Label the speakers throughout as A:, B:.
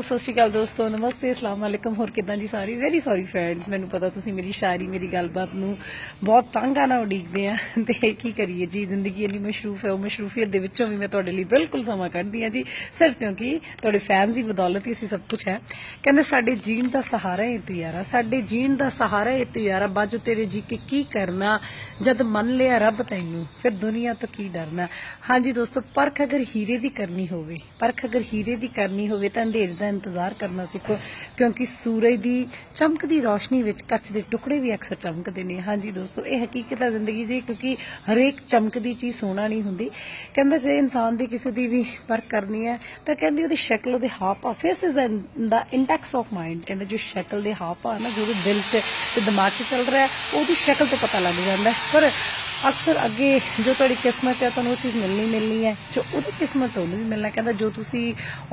A: ਸਤਿ ਸ਼੍ਰੀ ਅਕਾਲ ਦੋਸਤੋ, ਨਮਸਤੇ, ਅਸਲਾਮ ਵਾਲੇਕਮ ਹੋਰ ਕਿਦਾਂ ਜੀ ਸਾਰੀ? ਵੈਰੀ ਸੌਰੀ ਫਰੈਂਡਸ ਮੈਨੂੰ ਪਤਾ ਤੁਸੀਂ ਮੇਰੀ ਸ਼ਾਇਰੀ, ਮੇਰੀ ਗੱਲਬਾਤ ਨੂੰ ਬਹੁਤ ਤੰਗਾ ਨਾਲ ਉਡੀਕਦੇ ਆ। ਤੇ ਕੀ ਕਰੀਏ ਜੀ, ਜ਼ਿੰਦਗੀ ਇੰਨੀ ਮਸ਼ਰੂਫ ਹੈ, ਉਹ ਮਸ਼ਰੂਫੀਅਤ ਦੇ ਵਿੱਚੋਂ ਵੀ ਮੈਂ ਤੁਹਾਡੇ ਲਈ ਬਿਲਕੁਲ ਸਮਾਂ ਕੱਢਦੀ ਆ ਜੀ। ਸਿਰਫ ਕਿਉਂਕਿ ਤੁਹਾਡੇ ਫੈਨਸ ਦੀ ਬਦੌਲਤ ਹੀ ਅਸੀਂ ਸਭ ਕੁਝ ਹੈ। ਕਹਿੰਦੇ, ਸਾਡੇ ਜੀਣ ਦਾ ਸਹਾਰਾ ਹੈ ਤੂੰ ਯਾਰਾ ਸਾਡੇ ਜੀਣ ਦਾ ਸਹਾਰਾ ਹੈ ਤੂੰ ਯਾਰਾ ਬਾਜੋ ਤੇਰੇ ਜੀ ਕੇ ਕੀ ਕਰਨਾ? ਜਦ ਮੰਨ ਲਿਆ ਰੱਬ ਤੈਨੂੰ, ਫਿਰ ਦੁਨੀਆ ਤੋਂ ਕੀ ਡਰਨਾ? ਹਾਂਜੀ ਦੋਸਤੋ, ਪਰਖ ਅਗਰ ਹੀਰੇ ਦੀ ਕਰਨੀ ਹੋਵੇ, ਪਰਖ ਅਗਰ ਹੀਰੇ ਦੀ ਕਰਨੀ ਹੋਵੇ ਤਾਂ ਅੰਧੇਰੇ ਦਾ ਇੰਤਜ਼ਾਰ ਕਰਨਾ ਸਿੱਖੋ ਕਿਉਂਕਿ ਸੂਰਜ ਦੀ ਚਮਕਦੀ ਰੋਸ਼ਨੀ ਵਿੱਚ ਕੱਚ ਦੇ ਟੁਕੜੇ ਵੀ ਅਕਸਰ ਚਮਕਦੇ ਨੇ। ਹਾਂਜੀ ਦੋਸਤੋ, ਇਹ ਹਕੀਕਤ ਹੈ ਜ਼ਿੰਦਗੀ ਦੀ ਕਿਉਂਕਿ ਹਰੇਕ ਚਮਕਦੀ ਚੀਜ਼ ਸੋਹਣਾ ਨਹੀਂ ਹੁੰਦੀ। ਕਹਿੰਦਾ ਜੇ ਇਨਸਾਨ ਦੀ ਕਿਸੇ ਦੀ ਵੀ ਵਰਕ ਕਰਨੀ ਹੈ, ਤਾਂ ਕਹਿੰਦੀ ਉਹਦੀ ਸ਼ਕਲ, ਉਹਦੇ ਹਾਵ ਭਾਵ face is the index of mind ਕਹਿੰਦੇ ਜੋ ਸ਼ਕਲ ਦੇ ਹਾਵ ਭਾਵ ਨਾ ਜੋ ਦਿਲ 'ਚ ਤੇ ਦਿਮਾਗ 'ਚ ਚੱਲ ਰਿਹਾ, ਉਹਦੀ ਸ਼ਕਲ ਤੋਂ ਪਤਾ ਲੱਗ ਜਾਂਦਾ ਪਰ ਅਕਸਰ ਅੱਗੇ ਜੋ ਤੁਹਾਡੀ ਕਿਸਮਤ ਹੈ, ਤੁਹਾਨੂੰ ਉਹ ਚੀਜ਼ ਮਿਲਣੀ ਮਿਲਣੀ ਹੈ, ਜੋ ਉਹਦੀ ਕਿਸਮਤ ਉਹਨੂੰ ਵੀ ਮਿਲਣਾ ਕਹਿੰਦਾ ਜੋ ਤੁਸੀਂ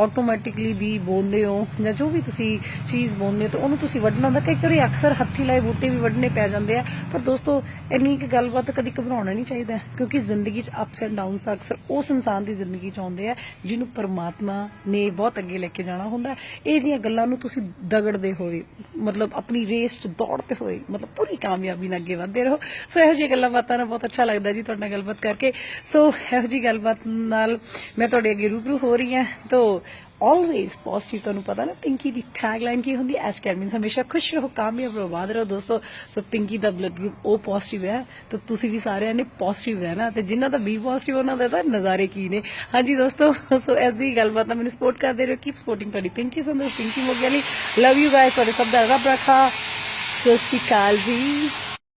A: ਆਟੋਮੈਟਿਕਲੀ ਵੀ ਬੋਲਦੇ ਹੋ ਜਾਂ ਜੋ ਵੀ ਤੁਸੀਂ ਚੀਜ਼ ਬੋਲਦੇ ਹੋ, ਤਾਂ ਉਹਨੂੰ ਤੁਸੀਂ ਵੱਢਣਾ ਹੁੰਦਾ। ਕਈ ਵਾਰੀ ਅਕਸਰ ਹੱਥੀ ਲਾਏ ਬੂਟੇ ਵੀ ਵੱਢਣੇ ਪੈ ਜਾਂਦੇ ਆ। ਪਰ ਦੋਸਤੋ, ਇੰਨੀ ਇੱਕ ਗੱਲਬਾਤ ਕਦੀ ਘਬਰਾਉਣਾ ਨਹੀਂ ਚਾਹੀਦਾ, ਕਿਉਂਕਿ ਜ਼ਿੰਦਗੀ 'ਚ ਅਪਸ ਐਂਡ ਡਾਊਨਸ ਤਾਂ ਅਕਸਰ ਉਸ ਇਨਸਾਨ ਦੀ ਜ਼ਿੰਦਗੀ 'ਚ ਆਉਂਦੇ ਆ, ਜਿਹਨੂੰ ਪਰਮਾਤਮਾ ਨੇ ਬਹੁਤ ਅੱਗੇ ਲੈ ਕੇ ਜਾਣਾ ਹੁੰਦਾ। ਇਹ ਜੀਆਂ ਗੱਲਾਂ ਨੂੰ ਤੁਸੀਂ ਦਗੜਦੇ ਹੋਏ ਮਤਲਬ ਆਪਣੀ ਰੇਸ 'ਚ ਦੌੜਦੇ ਹੋਏ, ਮਤਲਬ ਪੂਰੀ ਕਾਮਯਾਬੀ ਨਾਲ ਅੱਗੇ ਵਧਦੇ ਰਹੋ। ਸੋ ਇਹੋ ਜਿਹੀ ਗੱਲਾਂ ਬਾਤਾਂ ਨਾਲ ਬਹੁਤ ਅੱਛਾ ਲੱਗਦਾ ਜੀ ਤੁਹਾਡੇ ਨਾਲ ਗੱਲਬਾਤ ਕਰਕੇ। ਸੋ ਇਹੋ ਜਿਹੀ ਗੱਲਬਾਤ ਨਾਲ ਮੈਂ ਤੁਹਾਡੇ ਅੱਗੇ ਰੂਬਰੂ ਹੋ ਰਹੀ ਹਾਂ। ਤੋ ਆਲਵੇਜ਼ ਪੋਜ਼ਿਟਿਵ ਤੁਹਾਨੂੰ ਪਤਾ ਨਾ, ਪਿੰਕੀ ਦੀ ਟੈਗਲਾਈਨ ਕੀ ਹੁੰਦੀ ਐਸ਼ ਕੈਰ ਮੀਨਸ ਹਮੇਸ਼ਾ ਖੁਸ਼ ਰਹੋ, ਕਾਮਯਾਬ ਰਹੋ ਆਬਾਦ ਰਹੋ ਦੋਸਤੋ। ਸੋ ਪਿੰਕੀ ਦਾ ਬਲੱਡ ਗਰੁੱਪ ਉਹ ਪੋਜ਼ਿਟਿਵ ਹੈ। ਤਾਂ ਤੁਸੀਂ ਵੀ ਸਾਰਿਆਂ ਨੇ ਪੋਜ਼ਿਟਿਵ ਰਹਿਣਾ। ਤੇ ਜਿਨ੍ਹਾਂ ਦਾ ਬੀ ਪੋਜ਼ਿਟਿਵ ਉਹਨਾਂ ਦਾ ਤਾਂ ਨਜ਼ਾਰੇ ਕੀ ਨੇ? ਹਾਂਜੀ ਦੋਸਤੋ ਸੋ ਇਸ ਦੀ ਗੱਲਬਾਤ ਨਾਲ ਮੈਨੂੰ ਸਪੋਰਟ ਕਰਦੇ ਰਹੋ। ਕੀਪ ਸਪੋਰਟਿੰਗ ਤੁਹਾਡੀ Pinky Sandhar Pinky Mogiali. Love you guys ਤੁਹਾਡੇ ਸਭ ਦਾ ਰੱਬ ਰੱਖਾ। ਸਤਿ ਸ਼੍ਰੀ ਅਕਾਲ ਜੀ।